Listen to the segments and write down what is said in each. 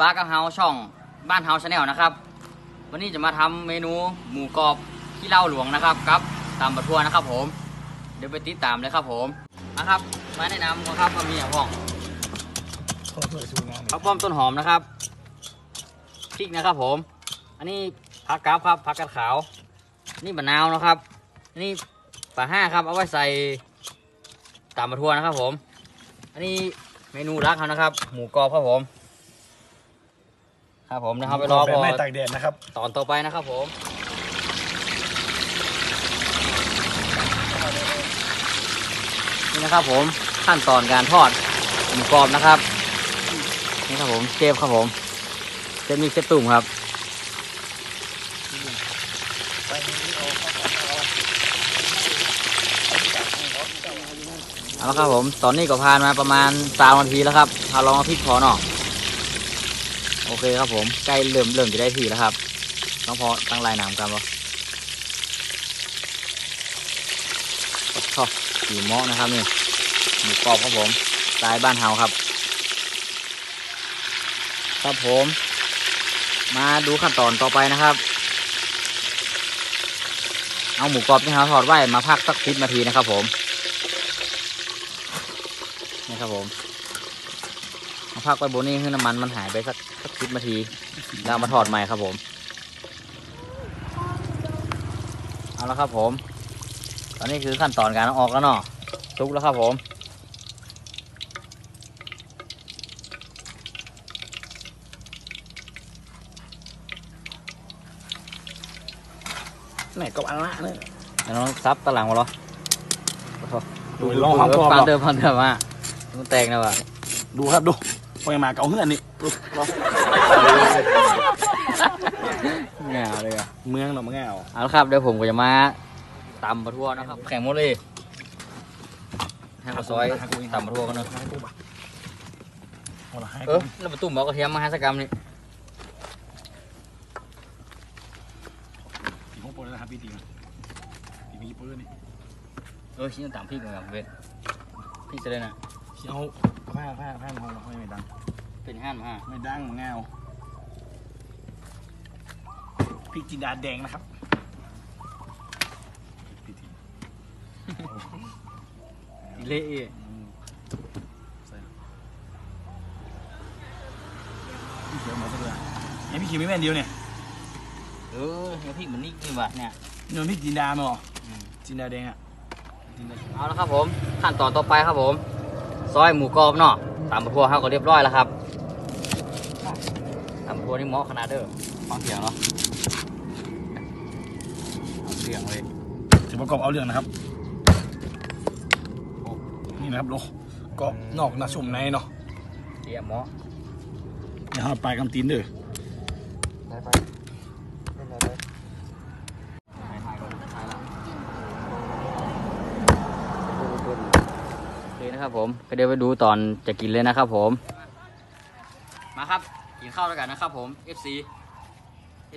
ปลากับเฮาช่องบ้านเฮาชาแนลนะครับ วันนี้จะมาทำเมนูหมูกรอบขี้เหล้าหลวงนะครับกับตำบะทั่วนะครับ ผม เดี๋ยวไปติดตามเลยครับผมนะครับมาแนะนำก่อนครับว่ามีอย่างพ่องเขาเปิดชูงานผักป้อมต้นหอมนะครับพริกนะครับ ผม อันนี้ผักกาบครับผักกาดขาว นี่มะนาวนะครับนี่ปลาห้าครับเอาไว้ใส่ตำบะทั่วนะครับ ผม อันนี้เมนูรักเขานะครับ หมูกรอบครับผม ครับผมนะครับไปรอแบพบอไม่ตากแดดนะครับ ตอนต่อไปนะครับผมนี่นะครับผมขั้นตอนการทอดหมูกรอบนะครับนี่ครับผมเชฟครับผมเชฟมีเชฟตุ่มครับเอาละครับผมตอนนี้ก็ผ่านมาประมาณสามนาทีแล้วครับเอาลองเอาพริกพอเนาะ โอเคครับผมใกล้เริ่มเริ่มจะได้ทีแล้วครับต้องพอตั้งลายน้ำกันปะชอบสีหม้อนะครับนี่หมูกรอบครับผมสไตล์บ้านเฮาครับ ครับผม มาดูขั้นตอนต่อไปนะครับ เอาหมูกรอบที่เราทอดไว้มาพักสักสิบนาทีนะครับผมนี่ครับผมมาพักไว้บนนี้ให้น้ำมันมันหายไปสัก สักสิบนาทีแล้วเอามาทอดใหม่ครับผม เอาละครับผม ตอนนี้คือขั้นตอนการเอาออกแล้วเนาะซุกแล้วครับผมไหนก็อันละเนี่ยแล้วน้องซับตะหลังมาเหรอดูลองความกรอบฟัหงรอเดิมฟังเดิมอะมันแตกนะว่ะดูครับดู พอยังมาเกาเฮือนนี่ดูรเงาเลยอะเมืองเราเมืองเอาเอาละครับเดี๋ยวผมก็จะมาตำปลาทั่วนะครับ แข่งหมดเลยให้ข้าซอยตำปลาทั่วกันเนอะเออแล้วประตุ่มบอกกระเทียมมาให้สกรรมนี่ตีของโปรเลยนะครับพี่ตีนะตีมีปืนนี่เออชิ้นต่ำพริกเหมือนกันเว้ยพริกจะได้นะเอาผ้าผ้าผ้ามาเราไม่ดัง เป็นห้านมาไม่ดังเงาพริกจินดาแดงนะครับพี่ตีเละอีกใส่พี่เขียวมาสักเลยไอพี่เขียวไม่แม่นเดียวเนี่ยเออแล้วพริกมันนี่นี่ว่ะเนี่ยนี่มันพริกจินดาไหมหรออืมจินดาแดงอะจินดาเอาละครับผมขั้นตอนต่อไปครับผม ซอยหมูกรอบเนาะตำปลาทั่วเขาก็เรียบร้อยแล้วครับ ตำปลาทั่วนี่เหมาะขนาดเด้อฟังเสียงเนาะเอาเสียงเลยถือประกอบเอาเรื่องนะครับ นี่นะครับโลก็นอกนะชุ่มในเนาะเสียงเหมาะอย่าเอาปลายกำตีนเด้อได้ไปได้ได้ได้ถ่ายก่อนถ่ายละโอเคนะครับผมก็เดี๋ยวไปดูตอนจะกินเลยนะครับผม มาครับ กินข้าวด้วยกันนะครับผม FC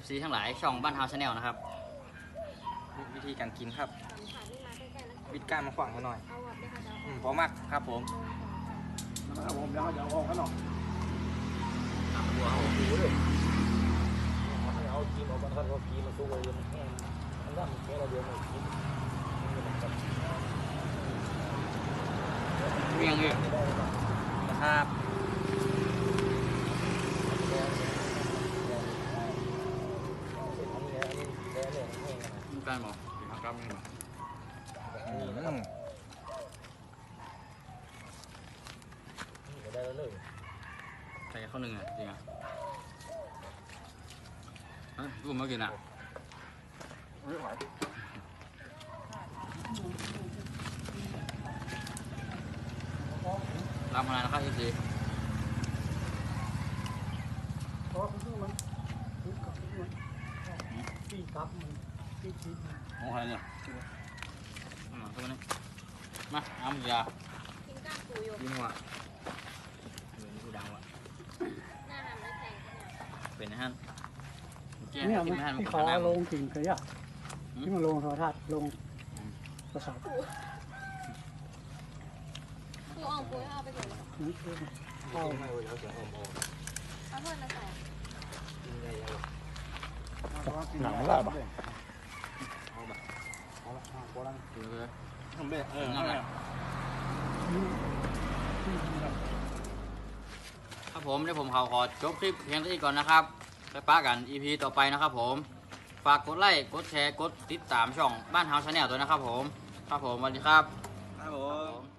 FC ทั้งหลายช่องบ้านเฮาชาแนลนะครับ วิธีการกินครับ วิดก้านมาขวางกันหน่อยอืมพอมากครับผมนะครับผมแล้วก็จะเอาออกกันเนาะเอากินออกกันครับเอากินมาสู้เลยมันแห้งมันร่ำแค่เราเดียวไม่กินเมียงเลยนะครับ มีการบอกเป็นทางการมีบอกอืมใส่ข้าวหนึ่งอะจริงอะเฮ้ยรูมากินอะรับมาแล้วครับพี่จี โอ้โหเนี่ยมาตัวนี้มาเอาหมูยากินก้างปูอยู่กินหัวเดี๋ยวนี้กูดังว่ะหน้าหันแล้วแข่งกันเนี่ยเป็นนะฮะเมื่อกี้เนี่ยกินมันไม่ทันมันที่ก็เขาน้เอาลงถึงเคยอะอืมที่มันลงโทรทัศน์ลงโทรศัพท์ปูออกปูให้เอาไปก่อนเลยนี่คือเอาเอาเพื่อนมาใส่หนังมันได้ปะทำเลยเออนั่นแหละ ครับผมเดี๋ยวผมขอขอจบคลิปเพียงเท่านี้ก่อนนะครับไปป้ากัน EP ต่อไปนะครับผม ฝากกดไลค์ กดแชร์ กดติดตามช่องบ้านเฮาชาแนลด้วยนะครับผม ครับผมสวัสดีครับ ครับผม